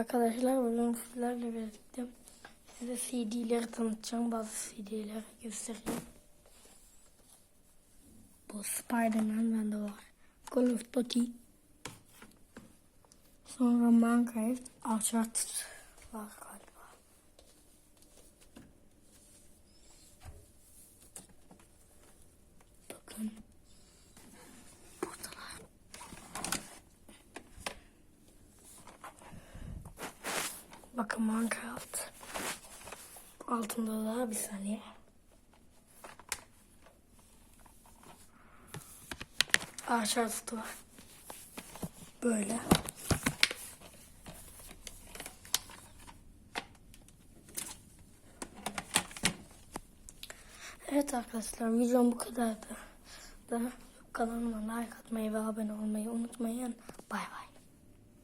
Arkadaşlar bugün sizlerle birlikte size CD'leri tanıtacağım. Bazı CD'leri göstereyim. Bu Spider-Man bende var. Call of Duty. Sonra Minecraft. Uncharted var Bakın Minecraft. Altında da bir saniye. Aşağısı var. Böyle. Evet arkadaşlar videom bu kadardı. Da kanalıma like atmayı ve abone olmayı unutmayın. Bay bay.